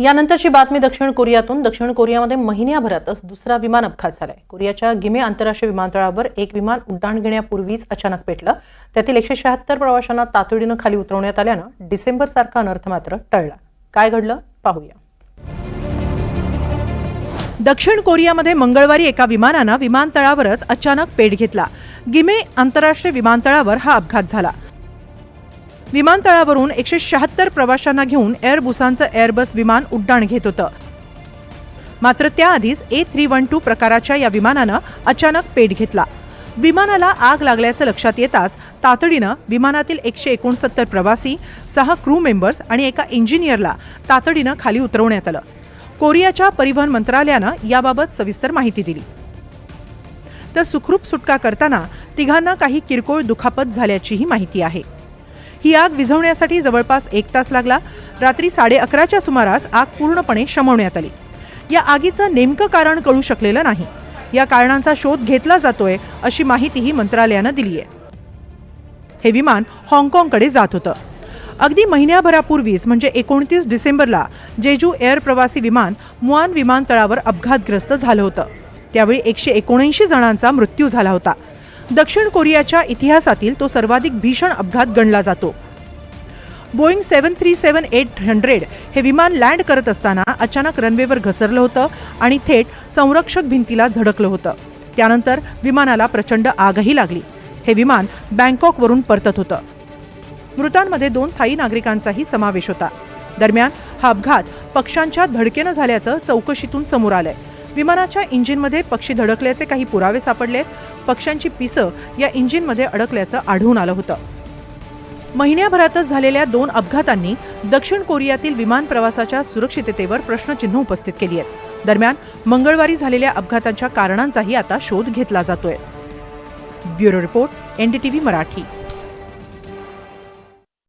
यानंतरची बातमी दक्षिण कोरियातून. दक्षिण कोरियामध्ये महिन्याभरातच दुसरा विमान अपघात झालाय. कोरियाच्या गिमे आंतरराष्ट्रीय विमानतळावर एक विमान उड्डाण घेण्यापूर्वीच अचानक पेटलं. त्यातील एकशे शहात्तर प्रवाशांना तातडीनं खाली उतरवण्यात आल्यानं डिसेंबर सारखा अनर्थ मात्र टळला. काय घडलं? पाहूया. दक्षिण कोरियामध्ये मंगळवारी एका विमानानं विमानतळावरच अचानक पेट घेतला. गिमे आंतरराष्ट्रीय विमानतळावर हा अपघात झाला. विमानतळावरून एकशे शहात्तर प्रवाशांना घेऊन एअरबुसांचं एअरबस विमान उड्डाण घेत होतं. मात्र त्याआधीच ए थ्री वन टू प्रकाराच्या या विमानानं अचानक पेट घेतला. विमानाला आग लागल्याचं लक्षात येताच तातडीनं विमानातील एकशे एकोणसत्तर प्रवासी सहा क्रू मेंबर्स आणि एका इंजिनियरला तातडीनं खाली उतरवण्यात आलं. कोरियाच्या परिवहन मंत्रालयानं याबाबत सविस्तर माहिती दिली. तर सुखरूप सुटका करताना तिघांना काही किरकोळ दुखापत झाल्याचीही माहिती आहे. ही आग विझवण्यासाठी जवळपास एक तास लागला. रात्री साडे अकराच्या सुमारास आग पूर्णपणे शमवण्यात आली. या आगीचं नेमकं कारण कळू शकलेलं नाही. या कारणांचा शोध घेतला जातोय अशी माहितीही मंत्रालयानं दिली आहे हे विमान हाँगकाँगकडे जात होतं. अगदी महिन्याभरापूर्वीच म्हणजे एकोणतीस डिसेंबरला जेजू एअर प्रवासी विमान मुआन विमानतळावर अपघातग्रस्त झालं होतं. त्यावेळी एकशे एकोणऐंशी जणांचा मृत्यू झाला होता. दक्षिण कोरियाच्या इतिहासातील तो सर्वाधिक भीषण अपघात गणला जातो. Boeing seven three seven eight hundred हे विमान लँड करत असताना अचानक रनवेवर घसरलं होतं आणि थेट संरक्षक भिंतीला धडकलं होतं. त्यानंतर विमानाला प्रचंड आगही लागली. हे विमान बँकॉकवरून परतत होतं. मृतांमध्ये दोन थाई नागरिकांचाही समावेश होता. दरम्यान हा अपघात पक्षांच्या धडकेनं झाल्याचं चौकशीतून समोर आलंय. विमानाच्या इंजिनमध्ये पक्षी धडकल्याचे काही पुरावे सापडले. पक्ष्यांची पिसं या इंजिनमध्ये अडकल्याचं आढळून आलं होतं. महिन्याभरातच झालेल्या दोन अपघातांनी दक्षिण कोरियातील विमान प्रवासाच्या सुरक्षिततेवर प्रश्नचिन्ह उपस्थित केली आहेत. दरम्यान मंगळवारी झालेल्या अपघातांच्या कारणांचाही आता शोध घेतला जातोय. Bureau report NDTV Marathi.